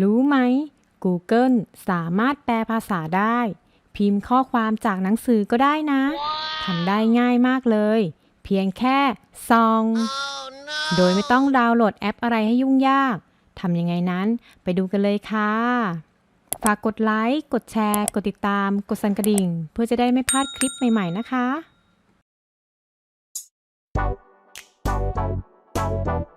รู้ไหม Google สามารถแปลภาษาได้ พิมพ์ข้อความจากหนังสือก็ได้นะ ทำได้ง่ายมากเลย เพียงแค่ซอง โดยไม่ต้องดาวน์โหลดแอปอะไรให้ยุ่งยาก ทำยังไงนั้นไปดูกันเลยค่ะ ฝากกดไลค์ กดแชร์ กดติดตาม กดสั่นกระดิ่ง เพื่อจะได้ไม่พลาดคลิปใหม่ ๆ นะคะส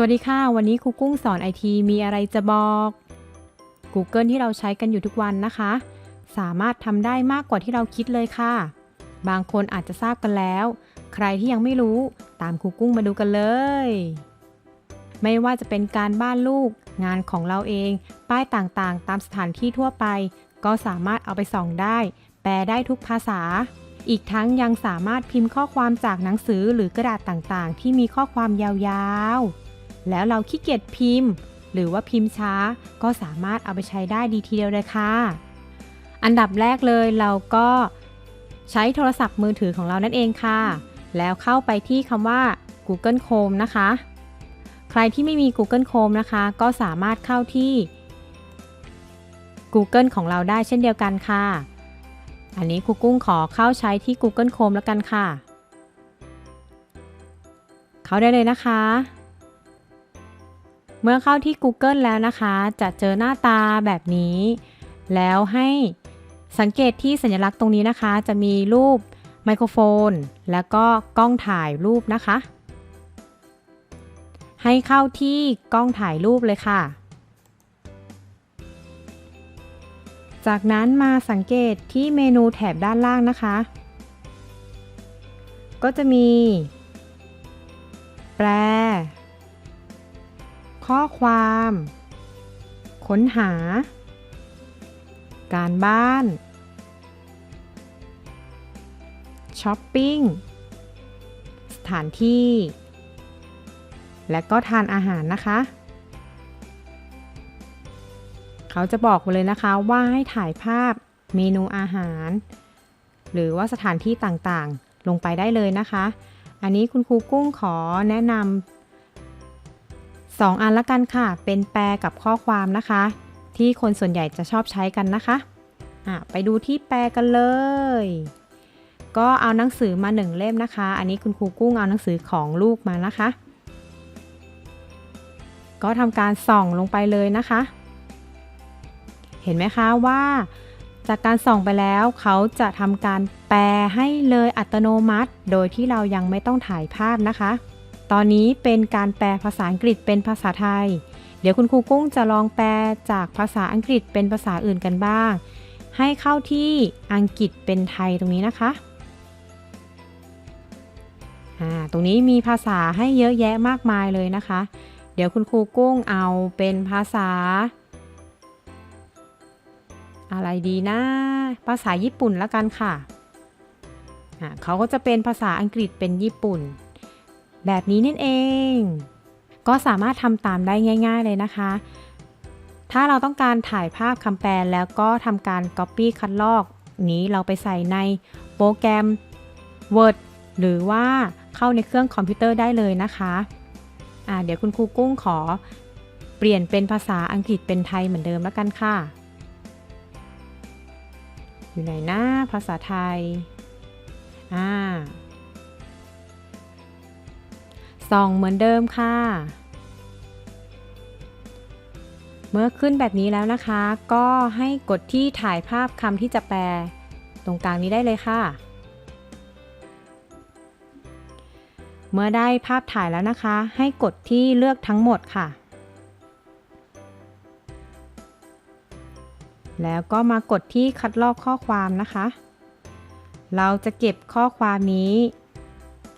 วัสดีค่ะ วันนี้ครูกุ้งสอนไอทีมีอะไรจะบอก Google ที่เราใช้กันอยู่ทุกวันนะคะ สามารถทำได้มากกว่าที่เราคิดเลยค่ะ บางคนอาจจะทราบกันแล้ว ใครที่ยังไม่รู้ตามครูกุ้งมาดูกันเลย ไม่ว่าจะเป็นการบ้านลูก งานของเราเอง ป้ายต่างๆ ตามสถานที่ทั่วไป ก็สามารถเอาไปส่องได้ แปลได้ทุกภาษา อีกทั้งยังสามารถพิมพ์ข้อความจากหนังสือหรือกระดาษต่างๆ ที่มีข้อความยาวๆ แล้วเราขี้เกียจพิมพ์ หรือว่าพิมพ์ช้า ก็สามารถเอาไปใช้ได้ดีทีเดียวเลยค่ะ อันดับแรกเลยเราก็ใช้โทรศัพท์มือถือของเรานั่นเองค่ะ แล้วเข้าไปที่คำว่า Google Chrome นะคะ ใครที่ไม่มี Google Chrome นะคะ ก็สามารถเข้าที่ Google ของเราได้เช่นเดียวกันค่ะ อันนี้ครูกุ้งขอเข้าใช้ที่ Google Chrome แล้วกันค่ะ เข้าได้เลยนะคะ เมื่อเข้าที่ Google แล้วนะคะ จะเจอหน้าตาแบบนี้ แล้วให้สังเกตที่สัญลักษณ์ตรงนี้นะคะ จะมีรูปไมโครโฟน แล้วก็กล้องถ่ายรูปนะคะ ให้เข้าที่กล้องถ่ายรูปเลยค่ะ จากนั้นมาสังเกตที่เมนูแถบด้านล่างนะคะ ก็จะมี แปล ข้อความ ค้นหา การบ้าน ช้อปปิ้ง สถานที่ และก็ทานอาหารนะคะ เขาจะบอกเลยนะคะว่าให้ถ่ายภาพเมนูอาหาร หรือว่าสถานที่ต่างๆ ลงไปได้เลยนะคะ อันนี้คุณครูกุ้งขอแนะนำ สองอันละกันค่ะ เป็นแปลกับข้อความนะคะ ที่คนส่วนใหญ่จะชอบใช้กันนะคะะไปดูที่แปลกันเลย ก็เอาหนังสือมาหนึ่งเล่มนะคะ อันนี้คุณครูกุ้งเอาหนังสือของลูกมานะคะ ก็ทำการส่องลงไปเลยนะคะ เห็นไหมคะว่าจากการส่องไปแล้วเขาจะทำการแปลให้เลยอัตโนมัติ โดยที่เรายังไม่ต้องถ่ายภาพนะคะ ตอนนี้เป็นการแปลภาษาอังกฤษเป็นภาษาไทย เดี๋ยวคุณครูกุ้งจะลองแปลจากภาษาอังกฤษเป็นภาษาอื่นกันบ้าง ให้เข้าที่อังกฤษเป็นไทยตรงนี้นะคะตรงนี้มีภาษาให้เยอะแยะมากมายเลยนะคะ เดี๋ยวคุณครูกุ้งเอาเป็นภาษา อะไรดีนะ ภาษาญี่ปุ่นล้วกันค่ะเขาก็จะเป็นภาษาอังกฤษเป็นญี่ปุ่น แบบนี้นั่นเอง ก็สามารถทำตามได้ง่าย ๆเลยนะคะ ถ้าเราต้องการถ่ายภาพคำแปลแล้วก็ทำการ Copy คัดลอก นี้เราไปใส่ในโปรแกรม Word หรือว่าเข้าในเครื่องคอมพิวเตอร์ได้เลยนะคะะเดี๋ยวคุณครูกุ้งขอเปลี่ยนเป็นภาษาอังกฤษเป็นไทยเหมือนเดิมแล้วกันค่ะ อยู่ไหนหน้าภาษาไทย อ่า ส่องเหมือนเดิมค่ะ เมื่อขึ้นแบบนี้แล้วนะคะ ก็ให้กดที่ถ่ายภาพคำที่จะแปล ตรงกลางนี้ได้เลยค่ะ เมื่อได้ภาพถ่ายแล้วนะคะ ให้กดที่เลือกทั้งหมดค่ะ แล้วก็มากดที่คัดลอกข้อความนะคะ เราจะเก็บข้อความนี้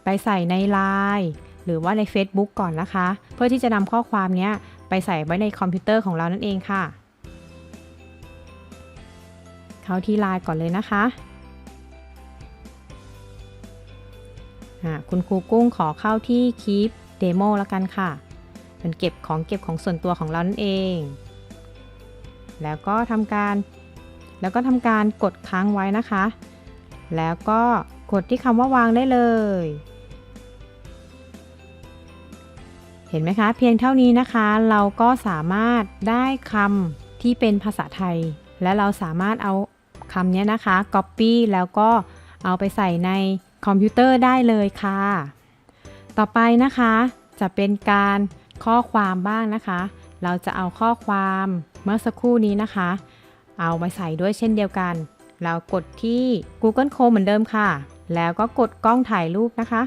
ไปใส่ในไลน์ หรือว่าใน Facebook ก่อนนะคะ เพื่อที่จะนำข้อความนี้ไปใส่ไว้ในคอมพิวเตอร์ของเรานั่นเองค่ะ เข้าที่ไลน์ก่อนเลยนะคะคุณครูกุ้งขอเข้าที่คลิปเดโมแล้วกันค่ะเป็นเก็บของเก็บของส่วนตัวของเรานั่นเอง แล้วก็ทำการ แล้วก็ทำการกดค้างไว้นะคะ แล้วก็กดที่คำว่าวางได้เลย เห็นไหมคะ เพียงเท่านี้นะคะ เราก็สามารถได้คำที่เป็นภาษาไทย และเราสามารถเอาคำนี้นะคะ Copy แล้วก็เอาไปใส่ในคอมพิวเตอร์ได้เลยค่ะ ต่อไปนะคะ จะเป็นการข้อความบ้างนะคะ เราจะเอาข้อความเมื่อสักครู่นี้นะคะ เอามาใส่ด้วยเช่นเดียวกัน เรากดที่ Google Chrome เหมือนเดิมค่ะ แล้วก็กดกล้องถ่ายรูปนะคะ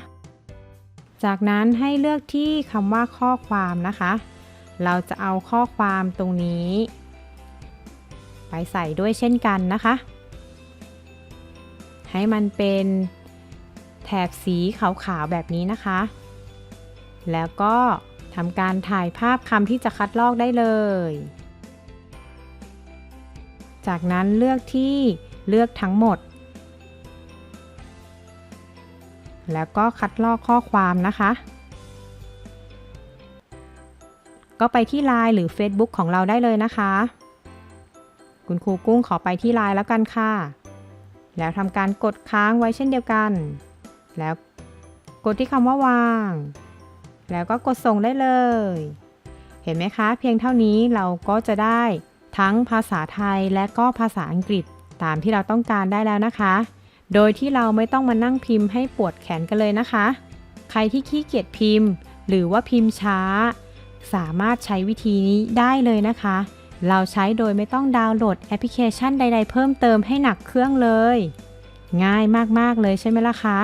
จากนั้นให้เลือกที่คำว่าข้อความนะคะ เราจะเอาข้อความตรงนี้ ไปใส่ด้วยเช่นกันนะคะ ให้มันเป็นแถบสีขาวๆแบบนี้นะคะ แล้วก็ทำการถ่ายภาพคำที่จะคัดลอกได้เลย จากนั้นเลือกที่เลือกทั้งหมด แล้วก็คัดลอกข้อความนะคะ ก็ไปที่ Line หรือ Facebook ของเราได้เลยนะคะ คุณครูกุ้งขอไปที่ Line แล้วกันค่ะ แล้วทำการกดค้างไว้เช่นเดียวกัน แล้วกดที่คำว่าวาง แล้วก็กดส่งได้เลย เห็นไหมคะ เพียงเท่านี้เราก็จะได้ทั้งภาษาไทยและก็ภาษาอังกฤษตามที่เราต้องการได้แล้วนะคะ โดยที่เราไม่ต้องมานั่งพิมพ์ให้ปวดแขนกันเลยนะคะ ใครที่ขี้เกียจพิมพ์ หรือว่าพิมพ์ช้า สามารถใช้วิธีนี้ได้เลยนะคะ เราใช้โดยไม่ต้องดาวน์โหลดแอปพลิเคชันใด ๆ เพิ่มเติมให้หนักเครื่องเลย ง่ายมากๆเลยใช่ไหมล่ะคะ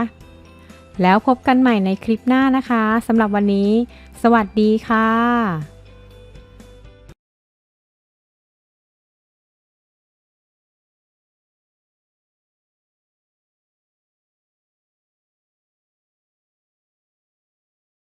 แล้วพบกันใหม่ในคลิปหน้านะคะสำหรับวันนี้ สวัสดีค่ะ